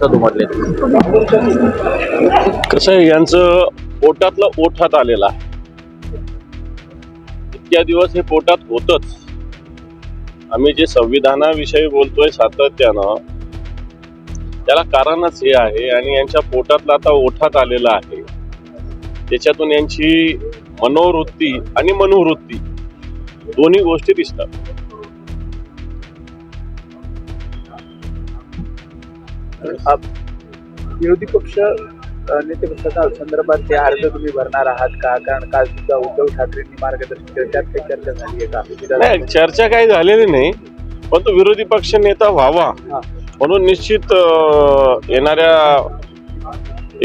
जास्त दुमडले? कसं आहे यांचं पोटातलं ओठात आलेलं आहे. इतक्या दिवस हे पोटात होतच. आम्ही जे संविधानाविषयी बोलतोय सातत्यानं त्याला कारणच हे आहे आणि यांच्या पोटातला आता ओठात आलेलं आहे. त्याच्यातून यांची मनोवृत्ती आणि मनोवृत्ती दोन्ही गोष्टी दिसतात. विरोधी पक्ष नेते पक्षाच्या संदर्भात ते अर्ज तुम्ही भरणार आहात का? कारण काल सुद्धा उद्धव ठाकरेंनी मार्गदर्शन केलं त्यात काही चर्चा झाली आहे का? चर्चा काही झालेली नाही पण तो विरोधी पक्ष नेता व्हावा. म्हणून निश्चित येणाऱ्या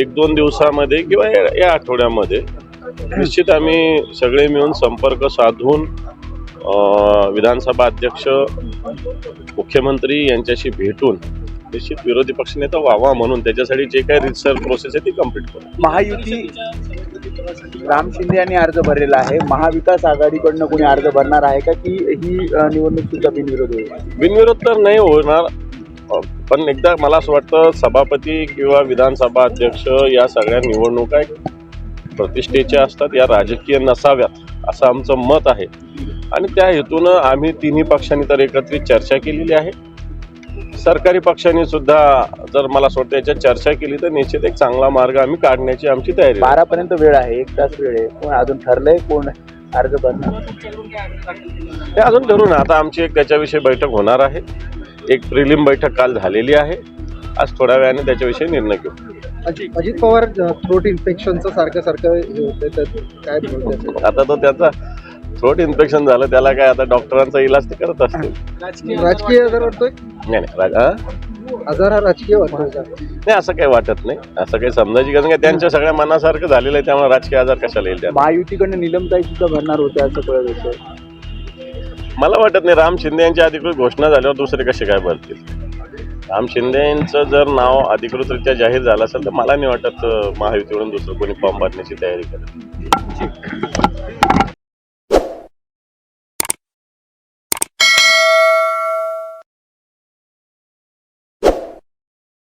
एक दोन दिवसामध्ये किंवा या या आठवड्यामध्ये निश्चित आम्ही सगळे मिळून संपर्क साधून विधानसभा अध्यक्ष मुख्यमंत्री यांच्याशी भेटून निश्चित विरोधी पक्षनेता व्हावा म्हणून त्याच्यासाठी जे काही रिसर्च प्रोसेस आहे ती कंप्लीट करू. महायुती राम शिंदे यांनी अर्ज भरलेला आहे. महाविकास आघाडीकडनं कोणी अर्ज भरणार आहे का की ही निवडणूक सुद्धा बिनविरोध होईल? बिनविरोध तर नाही होणार. पण एकदा मला असं वाटतं सभापती किंवा विधानसभा अध्यक्ष या सगळ्या निवडणुका एक प्रतिष्ठेच्या असतात या राजकीय नसाव्यात असं आमचं मत आहे. आणि त्या हेतूनं आम्ही तिन्ही पक्षांनी तर एकत्रित चर्चा केलेली आहे. सरकारी पक्षांनी सुद्धा जर मला असं वाटतं याच्यात चर्चा केली तर निश्चित एक चांगला मार्ग आम्ही काढण्याची आमची तयारी आहे. बारा पर्यंत वेळ आहे एक तास वेळ आहे. कोण अजून ठरलंय कोण अर्ज भरणार ते अजून ठरू ना आता आमची एक त्याच्याविषयी बैठक होणार आहे. एक प्रिलिम बैठक काल झालेली आहे. आज थोड्या वेळाने त्याच्याविषयी निर्णय घेऊ. अजित अजित पवार थ्रोट इन्फेक्शनचं सारखं सारखं हे तर काय आता तो त्याचा थ्रोट इन्फेक्शन झालं त्याला काय आता डॉक्टरांचा इलाज ते करत असतील. राजकीय आजार वाटतोय? नाही नाही राज- हा? आजार हा राजकीय वाटतोय का नाही असं काही वाटत नाही. असं काही समजायची गरज नाही. त्यांच्या सगळ्या मनासारखं झालेलं आहे त्यामुळे राजकीय आजार कशाला येईल त्यांना महायुतीकडनं निलमताई सुद्धा भरणार होते असं कळत होतं. मला वाटत नाही राम शिंदे यांची अधिकृत घोषणा झाल्यावर दुसरे कसे काय भरतील? राम शिंदे यांचं जर नाव अधिकृतरित्या जाहीर झालं असेल तर मला नाही वाटत अं, महायुतीकडून दुसरं कोणी फॉर्म भरण्याची तयारी करेल.